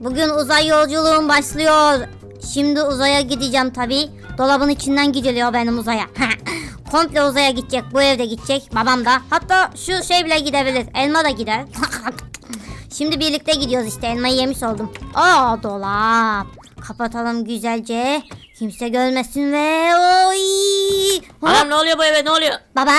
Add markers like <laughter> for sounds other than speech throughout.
Bugün uzay yolculuğum başlıyor. Şimdi uzaya gideceğim tabi. Dolabın içinden gidiliyor benim uzaya. <laughs> Komple uzaya gidecek. Bu evde gidecek. Babam da. Hatta şu şey bile gidebilir. Elma da gider. <laughs> Şimdi birlikte gidiyoruz işte. Elmayı yemiş oldum. Aa dolap. Kapatalım güzelce. Kimse görmesin ve oy. Hop. Anam ne oluyor bu eve ne oluyor? Baba.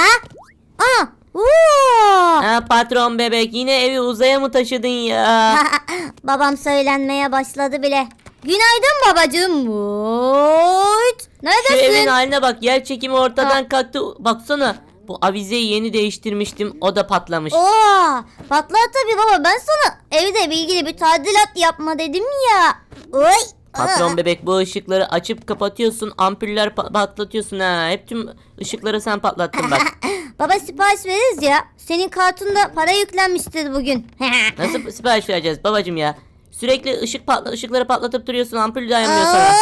Aa. Oo. Ha, patron bebek yine evi uzaya mı taşıdın ya? <laughs> Babam söylenmeye başladı bile. Günaydın babacığım. Vut. Şu evin Neredesin? haline bak yer çekimi ortadan kalktı. Baksana bu avizeyi yeni değiştirmiştim o da patlamış. Oo, patlar tabii baba. Ben sana evde bilgili bir tadilat yapma dedim ya. Oy. Patron bebek bu ışıkları açıp kapatıyorsun ampuller pa- patlatıyorsun ha. Hep tüm ışıkları sen patlattın bak. <laughs> Baba sipariş veririz ya. Senin kartında para yüklenmiştir bugün. <laughs> Nasıl sipariş vereceğiz babacım ya? Sürekli ışık patla ışıkları patlatıp duruyorsun ampul dayanmıyor Aa, sana.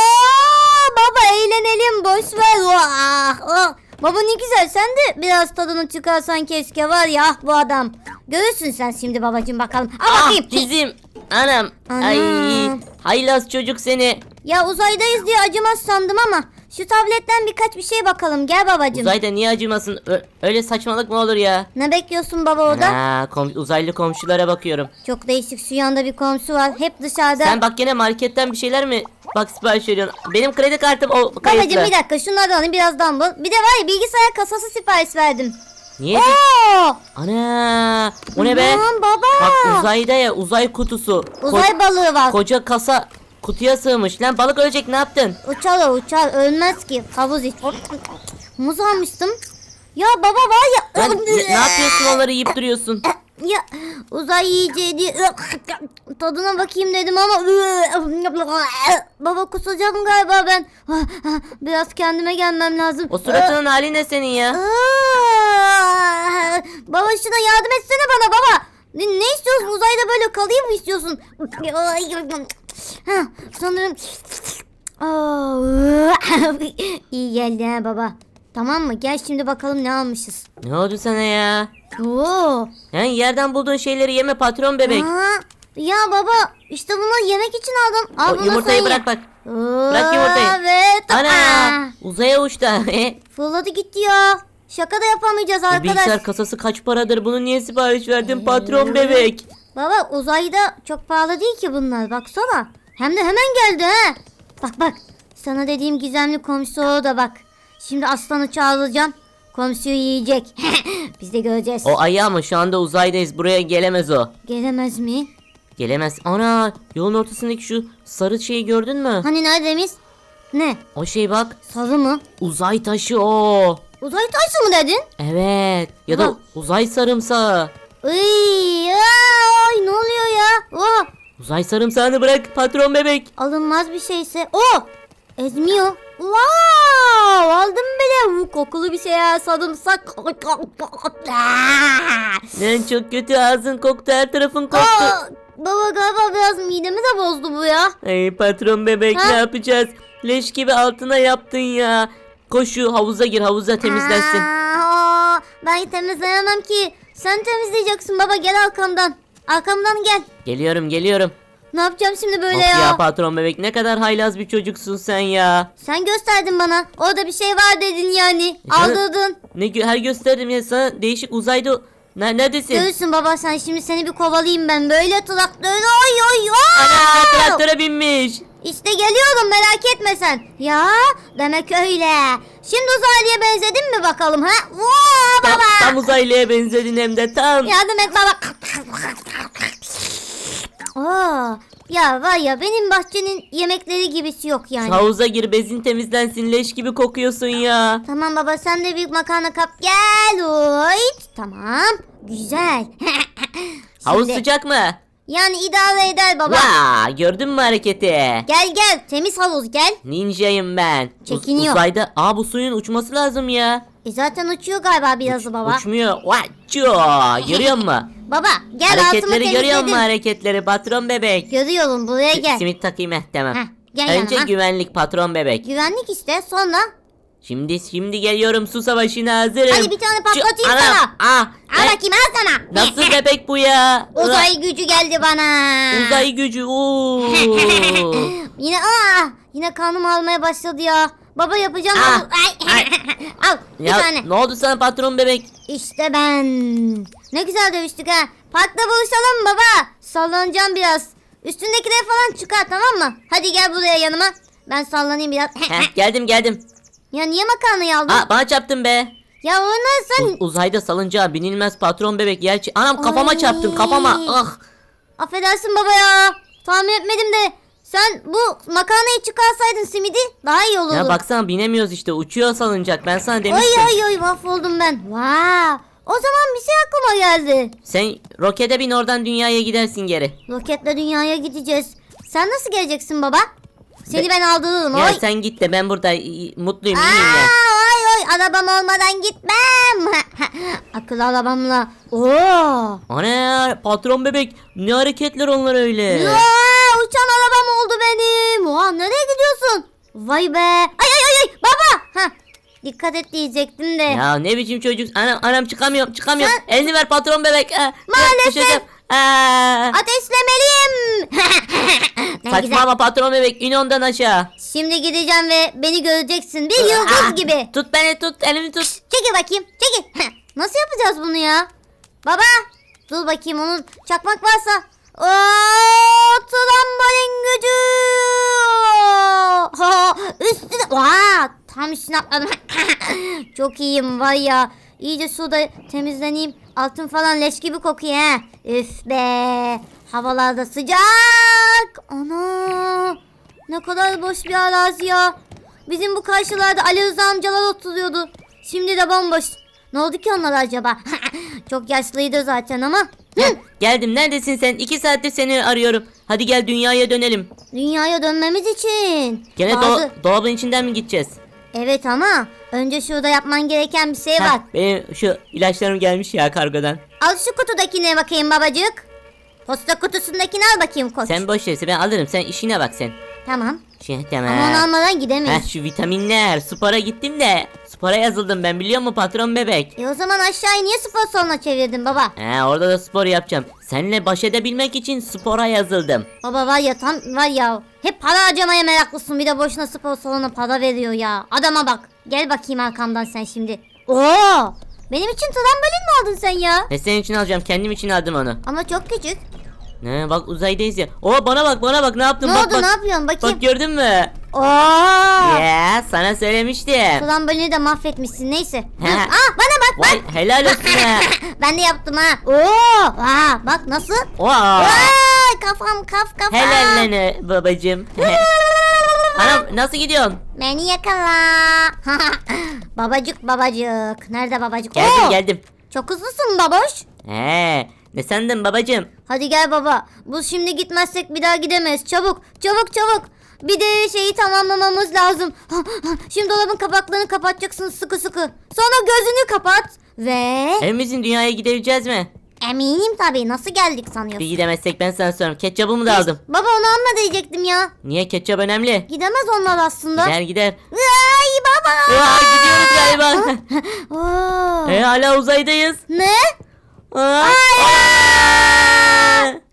baba eğlenelim boş ver. Vah, ah. Baba ne güzel sen de biraz tadını çıkarsan keşke var ya ah bu adam. Görürsün sen şimdi babacığım bakalım. Al Ah bakayım. dizim. Anam. Ay. Anam. Haylaz çocuk seni. Ya uzaydayız diye acımaz sandım ama şu tabletten birkaç bir şey bakalım gel babacığım. Uzayda niye acımasın? Ö- öyle saçmalık mı olur ya? Ne bekliyorsun baba orada? Ha, kom- uzaylı komşulara bakıyorum. Çok değişik şu yanda bir komşu var. Hep dışarıda. Sen bak gene marketten bir şeyler mi? Bak sipariş veriyorsun. Benim kredi kartım o kayıtlı. Babacığım bir dakika şunlardan alayım birazdan bul. Bir de var ya bilgisayar kasası sipariş verdim. Niye? Oo! Ana! O ne be? Aman baba. Bak uzayda ya uzay kutusu. Ko- Uzay balığı var. koca kasa kutuya sığmış. Lan balık ölecek ne yaptın? Uçar o uçar ölmez ki. Havuz iç. Muz almıştım. Ya baba var ya. Lan ne, ne yapıyorsun onları yiyip duruyorsun? <laughs> Ya uzay yiyeceği diye <laughs> tadına bakayım dedim ama <laughs> baba kusacağım galiba ben. Biraz kendime gelmem lazım. O suratının hali ne senin ya? Baba şuna yardım etsene bana baba. Ne, ne istiyorsun? Uzayda böyle kalayım mı istiyorsun? Hah, sanırım Aa, <laughs> iyi geldi ha baba. Tamam mı? Gel şimdi bakalım ne almışız. Ne oldu sana ya? Oo. Yani yerden bulduğun şeyleri yeme patron bebek. Aa, ya baba işte bunu yemek için aldım. Al O bunu yumurtayı sen bırak ye. bak. Oo, Bırak yumurtayı. Evet. Aa, Ana! Uzaya uçtu. <laughs> fırladı gitti ya. Şaka da yapamayacağız Bu arkadaş. bilgisayar kasası kaç paradır? Bunu niye sipariş verdin patron bebek? Baba uzayda çok pahalı değil ki bunlar baksana. Hem de hemen geldi ha. Bak bak sana dediğim gizemli komşu o da bak. Şimdi aslanı çağıracağım. Komşuyu yiyecek. <laughs> Biz de göreceğiz. O ayı ama şu anda uzaydayız. Buraya gelemez o. Gelemez mi? Gelemez. Ana yolun ortasındaki şu sarı şeyi gördün mü? Hani neredemiz? Ne? O şey bak. Sarı mı? Uzay taşı o. Uzay taşı mı dedin? Evet. Ya da uzay sarımsağı. Iy, ay ne oluyor ya? Oh, Uzay sarımsağını bırak patron bebek. alınmaz bir şeyse. Oh, ezmiyor. Wow, aldım bile. Bu kokulu bir şey ya sarımsak. Lan çok kötü ağzın koktu her tarafın koktu. Aa, baba galiba biraz midemi de bozdu bu ya. Ay patron bebek Ha? ne yapacağız? Leş gibi altına yaptın ya. Koş şu havuza gir havuza temizlensin. Aa, ben temizleyemem ki. Sen temizleyeceksin baba gel arkamdan. Arkamdan gel. Geliyorum geliyorum. Ne yapacağım şimdi böyle Of ya? ya patron bebek ne kadar haylaz bir çocuksun sen ya. Sen gösterdin bana. Orada bir şey var dedin yani. canım- Aldırdın. Ne gö- her gösterdim ya sana değişik uzayda ne neredesin? Görürsün baba sen şimdi seni bir kovalayayım ben. Böyle traktör oy oy oy. Ana traktöre binmiş. İşte geliyorum merak etme sen. Ya demek öyle. Şimdi uzaylıya benzedin mi bakalım ha? Vaa Tam, baba. tam uzaylıya benzedin hem de tam. Yardım et baba. Aa, ya var ya benim bahçenin yemekleri gibisi yok yani. Havuza gir bezin temizlensin leş gibi kokuyorsun ya. Tamam baba sen de büyük makarna kap gel. Oy. Tamam. Güzel. <laughs> Havuz Şimdi- sıcak mı? Yani idare eder baba. Vaa gördün mü hareketi? Gel gel temiz havuz gel. Ninjayım ben. Uz- Çekiniyor. uzayda aa bu suyun uçması lazım ya. E zaten uçuyor galiba birazı baba. Uçmuyor. Vaçço. Görüyor musun? <laughs> Baba gel altımı hareketleri görüyor musun hareketleri patron bebek? Görüyorum buraya gel. Simit takayım heh tamam. Heh, gel Önce yanıma. güvenlik patron bebek. Güvenlik işte sonra. Şimdi şimdi geliyorum su savaşına hazırım. Hadi bir tane patlatayım Anam, sana. Ah, Al ne- bakayım al sana. Nasıl <laughs> bebek bu ya? Uzay gücü geldi bana. Uzay gücü. <laughs> Oo. Yine aa yine kanım almaya başladı ya. Baba yapacağım. Ah, bunu. Ay. ay. <laughs> Al bir ya tane. ne oldu sana patron bebek? İşte ben. Ne güzel dövüştük ha. Parkta buluşalım baba. Sallanacağım biraz. Üstündekileri falan çıkar tamam mı? Hadi gel buraya yanıma. Ben sallanayım biraz. <laughs> Heh, geldim geldim. ya niye makarnayı aldın? Aa, bana çarptın be. Ya onu sen... U- uzayda salıncağa binilmez patron bebek yer Anam kafama Ay. çarptın kafama. Ah. Affedersin baba ya. Tahmin etmedim de. Sen bu makarnayı çıkarsaydın simidi daha iyi olurdu. Ya baksana binemiyoruz işte uçuyor salıncak ben sana Oy demiştim. oy oy mahvoldum ben. Wow. O zaman bir şey aklıma geldi. Sen rokete bin oradan dünyaya gidersin geri. Roketle dünyaya gideceğiz. Sen nasıl geleceksin baba? Seni Be- ben aldırırım. Ya Oy. sen git de ben burada i- mutluyum Aa, iyiyim ya. oy oy arabam olmadan gitmem. <laughs> Akıllı arabamla. Oo. Ana patron bebek ne hareketler onlar öyle. Ya, Vay be. Ay ay ay ay baba. Heh. Dikkat et diyecektim de. Ya ne biçim çocuk. Anam anam çıkamıyorum çıkamıyorum. Sen- Elini ver patron bebek. Aa, Maalesef. düşeceğim. Aa, Ateşlemeliyim. <laughs> ne güzel. Saçmalama patron bebek in ondan aşağı. Şimdi gideceğim ve beni göreceksin. Bir yıldız Ah, gibi. Tut beni tut elimi tut. Çekil bakayım. Çekil. <laughs> Nasıl yapacağız bunu ya? Baba. Dur bakayım onun çakmak varsa. Oo, trambolin gücü. Ha, üstüne. Vaa, tam üstüne atladım. <laughs> Çok iyiyim var ya. İyice suda temizleneyim. Altın falan leş gibi kokuyor. Üf be. Havalarda sıcak. Ana. Ne kadar boş bir arazi ya. Bizim bu karşılarda Ali Rıza amcalar oturuyordu. Şimdi de bomboş. Ne oldu ki onlara acaba? <laughs> Çok yaşlıydı zaten ama. Hı, Geldim neredesin sen? İki saattir seni arıyorum. Hadi gel dünyaya dönelim. Dünyaya dönmemiz için. Gene do- bazı- dolabın içinden mi gideceğiz? Evet ama önce şurada yapman gereken bir şey var. Heh, benim şu ilaçlarım gelmiş ya kargodan. Al şu kutudakine bakayım babacık. Posta kutusundakini al bakayım koç. Sen boş ver ben alırım sen işine bak sen. Tamam. Şey, tamam. Ama onu almadan gidemeyiz. Heh, şu vitaminler spora gittim de spora yazıldım ben biliyor musun patron bebek? E o zaman aşağıyı niye spor salonuna çevirdin baba? He orada da spor yapacağım. Seninle baş edebilmek için spora yazıldım. Baba var ya tam var ya. Hep para harcamaya meraklısın. Bir de boşuna spor salonuna para veriyor ya. Adama bak. Gel bakayım arkamdan sen şimdi. Oo! Benim için trambolin mi aldın sen ya? Ne senin için alacağım kendim için aldım onu. Ama çok küçük. Ne bak uzaydayız ya. Oo bana bak bana bak ne yaptım Ne bak oldu bak. ne yapıyorsun bakayım. Bak gördün mü? Oo! Ya sana söylemiştim. Trambolini de mahvetmişsin neyse. Dur. Aa bana bak bak. Vay helal olsun ha. <laughs> ben de yaptım ha. Oo! Aa, bak nasıl? Oo. Vay kafam kaf kafam. Helal lan babacım. <laughs> Anam nasıl gidiyorsun? Beni yakala. <laughs> babacık babacık. Nerede babacık? Geldim Oo! geldim. Çok hızlısın baboş. He ne sandın babacım? Hadi gel baba. Bu şimdi gitmezsek bir daha gidemeyiz. Çabuk, çabuk, çabuk. Bir de şeyi tamamlamamız lazım. <laughs> Şimdi dolabın kapaklarını kapatacaksın sıkı sıkı. Sonra gözünü kapat ve Evimizin dünyaya gidebileceğiz mi? eminim tabii nasıl geldik Bir sanıyorsun? gidemezsek ben sana sorarım. Ketçabımı da aldım. Baba onu alma diyecektim ya. Niye ketçap önemli? Gidemez onlar aslında. Gider gider. Ay baba. Aa, gidiyoruz galiba. Oo. <laughs> e, hala uzaydayız. Ne? Aa, Hayır.